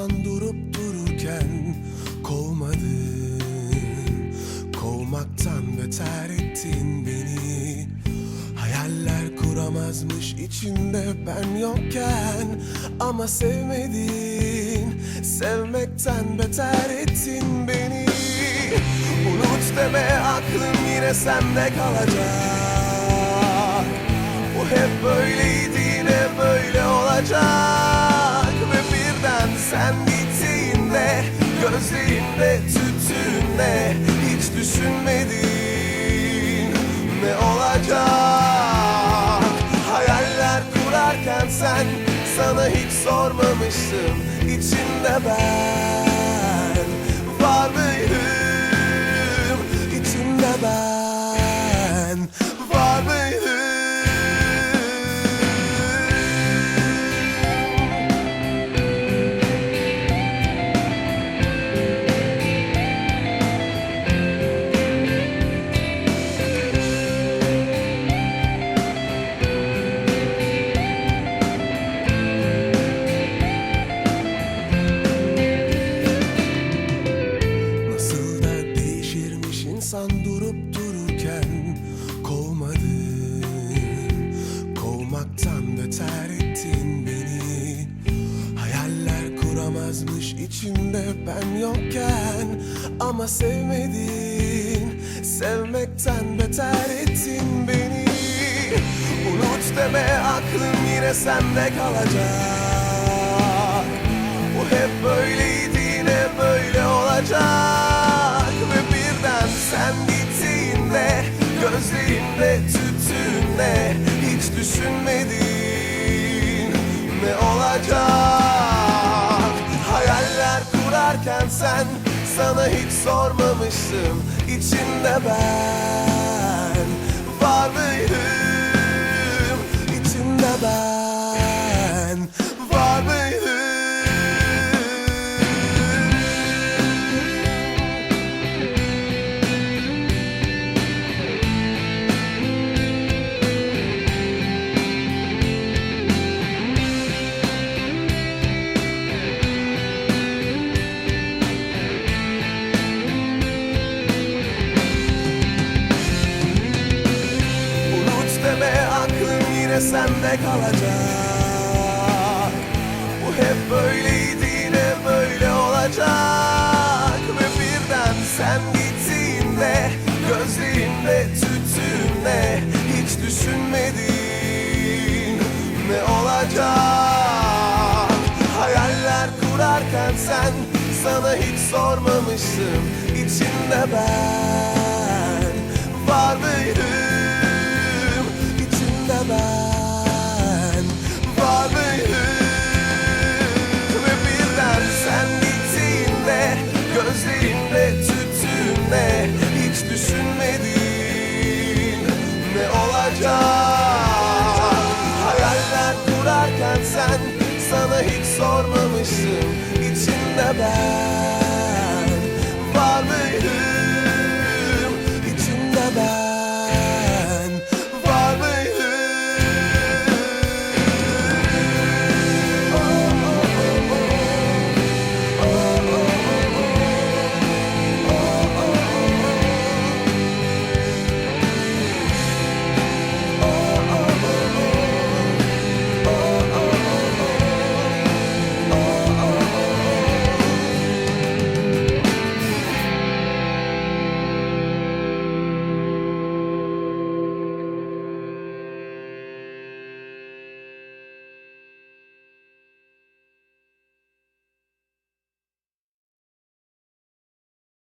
insan durup dururken kovmadın Kovmaktan beter ettin beni. Hayaller kuramazmış içimde ben yokken. Ama sevmedin Sevmekten beter ettin beni. Unut deme aklım yine sende kalacak. Bu hep böyleydi yine böyle olacak. Hiç sormamıştım içinde ben insan durup dururken Kovmadın, kovmaktan beter ettin beni. Hayaller kuramazmış içinde ben yokken. Ama sevmedin, sevmekten beter ettin beni. Unut deme aklım yine sende kalacak. Bu hep böyleydi yine böyle olacak Sana hiç sormamıştım. İçinde ben Var mıydım? İçinde ben yine sende kalacak. Bu hep böyleydi yine böyle olacak. Ve birden sen gittiğinde Gözlerinde tüttüğünde Hiç düşünmedin ne olacak. Hayaller kurarken sen Sana hiç sormamıştım içinde ben kalmışsın içimde ben.